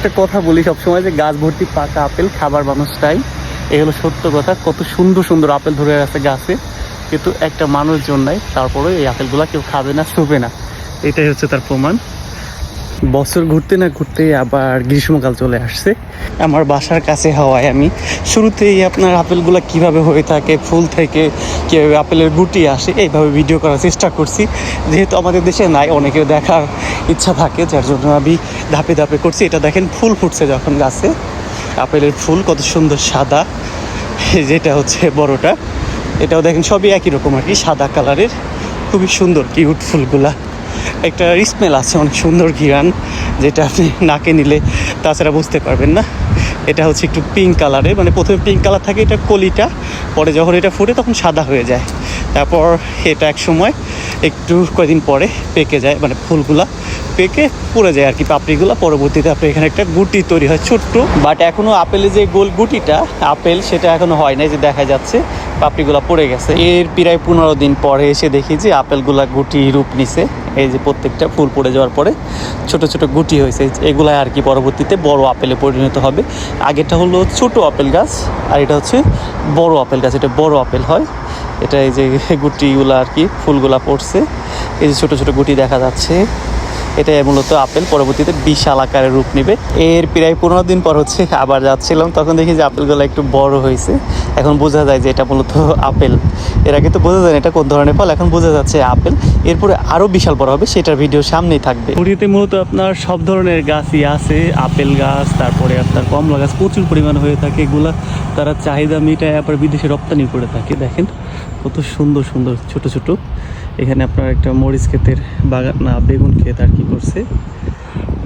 একটা কথা বলি সবসময় যে গাছ ভর্তি পাকা আপেল খাবার মানুষটাই এই হলো সত্য কথা। কত সুন্দর সুন্দর আপেল ধরে আছে গাছে। কিন্তু একটা মানুষজন নাই তারপরে এই আপেলগুলা কেউ খাবে না ছুবে না। এটাই হচ্ছে তার প্রমাণ। বছর ঘুরতে না ঘুরতে আবার গ্রীষ্মকাল চলে আসছে। আমার বাসার কাছে হওয়ায় আমি শুরুতেই আপনার আপেলগুলা কীভাবে হয়ে থাকে, ফুল থেকে কীভাবে আপেলের গুটি আসে, এইভাবে ভিডিও করার চেষ্টা করছি। যেহেতু আমাদের দেশে নাই, অনেকের দেখার ইচ্ছা থাকে, যার জন্য আমি ধাপে ধাপে করছি। এটা দেখেন, ফুল ফুটছে যখন গাছে। আপেলের ফুল কত সুন্দর সাদা, যেটা হচ্ছে বড়টা। এটাও দেখেন, সবই একই রকম আর কি, সাদা কালারের। খুবই সুন্দর কিউট ফুলগুলা। একটা স্মেল আছে, অনেক সুন্দর ঘিরান, যেটা আপনি নাকে নিলে তাছাড়া বুঝতে পারবেন না। এটা হচ্ছে একটু পিঙ্ক কালারে মানে প্রথমে পিঙ্ক কালার থাকে এটা কলিটা, পরে যখন এটা ফুটে তখন সাদা হয়ে যায়। তারপর এটা এক সময় একটু কয়দিন পরে পেকে যায় মানে ফুলগুলা। পেকে পড়ে যায় আর কি পাপড়িগুলো। পরবর্তীতে আপনি এখানে একটা গুটি তৈরি হয় ছোট্ট। বাট এখনও আপেলের যে গোল গুটিটা, আপেল সেটা এখনও হয় নাই যে দেখা যাচ্ছে পাপড়িগুলো পড়ে গেছে। এর প্রায় পনেরো দিন পরে এসে দেখি যে আপেলগুলা গুটি রূপ নিছে। এই যে প্রত্যেকটা ফুল পড়ে যাওয়ার পরে ছোট ছোট গুটি হয়েছে। এগুলাই আর কি পরবর্তীতে বড় আপেলে পরিণত হবে। আগেটা হলো ছোট আপেল গাছ আর এটা হচ্ছে বড় আপেল গাছ। এটা বড় আপেল হয়। এটা এই যে গুটিগুলো আর কি ফুলগুলা পড়ছে। এই যে ছোট ছোট গুটি দেখা যাচ্ছে। এটা মূলত আপেল, পরবর্তীতে বিশাল আকারে রূপ নেবে। এর প্রায় পনেরো দিন পর হচ্ছে আবার যাচ্ছিলাম, তখন দেখি যে আপেলগুলো একটু বড় হয়েছে। এখন বোঝা যায় যে এটা মূলত আপেল। এর আগে তো বোঝা যায় এটা কোন ধরনের ফল, এখন বোঝা যাচ্ছে আপেল। এরপরে আরও বিশাল বড় হবে, সেটার ভিডিও সামনেই থাকবে। পুরীতে মূলত আপনার সব ধরনের গাছই আছে, আপেল গাছ, তারপরে আপনার কমলা গাছ প্রচুর পরিমাণ হয়ে থাকে। এগুলা তারা চাহিদা মিটায় আবার বিদেশে রপ্তানি করে থাকে, দেখেন। কত সুন্দর সুন্দর, ছোট ছোট। এখানে আপনার একটা মরিচ ক্ষেতের বাগান, না, বেগুন ক্ষেত আর কি করছে।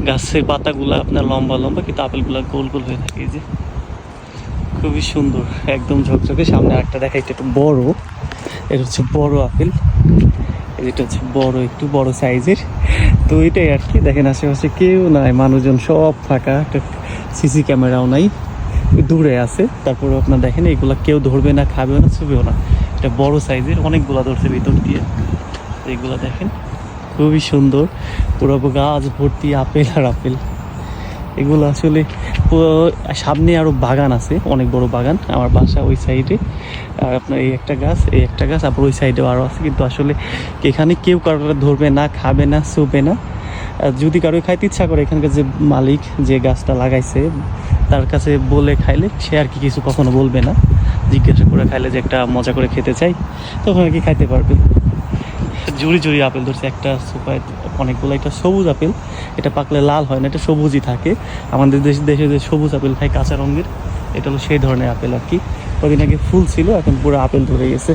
গাছের পাতাগুলো আপনার লম্বা লম্বা, কিন্তু আপেলগুলো গোল গোল হয়ে থাকে যে। খুবই সুন্দর, একদম ঝকঝকে। সামনে একটা দেখা এটা একটু বড়। এটা হচ্ছে বড় আপেল। এটা হচ্ছে বড়, একটু বড় সাইজের। তো এটাই আর কি। দেখেন আশেপাশে কেউ নাই, মানুষজন সব ফাঁকা, একটা সিসি ক্যামেরাও নাই। দূরে আছে। তারপরে আপনার দেখেন, এগুলা কেউ ধরবে না খাবেও না, ছুবেও না। এটা বড় সাইজের, অনেকগুলা ধরছে ভিতর দিয়ে। এগুলা দেখেন, খুবই সুন্দর। পুরো গাছ ভর্তি আপেল আর আপেল। এগুলো আসলে সামনে আরও বাগান আছে, অনেক বড় বাগান। আমার বাসা ওই সাইডে। আর আপনার এই একটা গাছ, এই একটা গাছ, আবার ওই সাইডেও আরও আছে। কিন্তু আসলে এখানে কেউ কারোর ধরবে না, খাবে না, শুবে না। যদি কারও খাইতে ইচ্ছা করে, এখানকার যে মালিক যে গাছটা লাগাইছে, তার কাছে বলে খাইলে সে আর কি কিছু কখনো বলবে না। জিজ্ঞাসা করে খাইলে যে একটা মজা করে খেতে চাই, তখন আর কি খাইতে পারবে। জুড়ি জুড়ি আপেল ধরছে, একটা সুপার অনেকগুলো, একটা সবুজ আপেল। এটা পাকলে লাল হয় না, এটা সবুজই থাকে। আমাদের দেশ, দেশে যে সবুজ আপেল খায় কাঁচা রঙের, এটা হলো সেই ধরনের আপেল আর কি। কদিন আগে ফুল ছিল, এখন পুরো আপেল ধরে গেছে।